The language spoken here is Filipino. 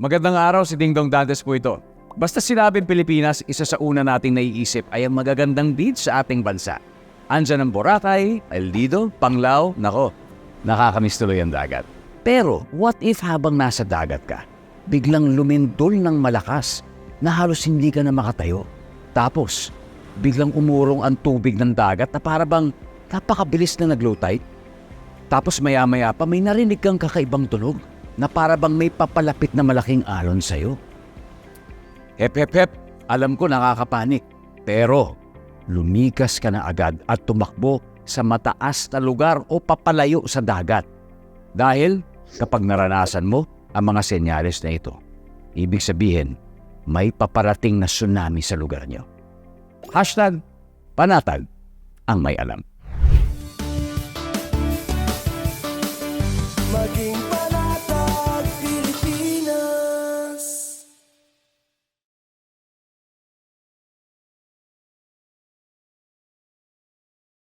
Magandang araw, si Ding Dong Dantes po ito. Basta sinabing Pilipinas, isa sa una nating naiisip ay ang magagandang beach sa ating bansa. Andyan ang Boracay, El Nido, Panglao, nako, nakakamiss tuloy ang dagat. Pero what if habang nasa dagat ka, biglang lumindol ng malakas na halos hindi ka na makatayo? Tapos, biglang umurong ang tubig ng dagat na para bang napakabilis na nag-low tide? Tapos maya-maya pa may narinig kang kakaibang tunog na para bang may papalapit na malaking alon sa'yo. Hep hep hep, alam ko nakakapanik. Pero lumikas ka na agad at tumakbo sa mataas na lugar o papalayo sa dagat. Dahil kapag naranasan mo ang mga senyales na ito, ibig sabihin may paparating na tsunami sa lugar nyo. Hashtag panatag ang may alam.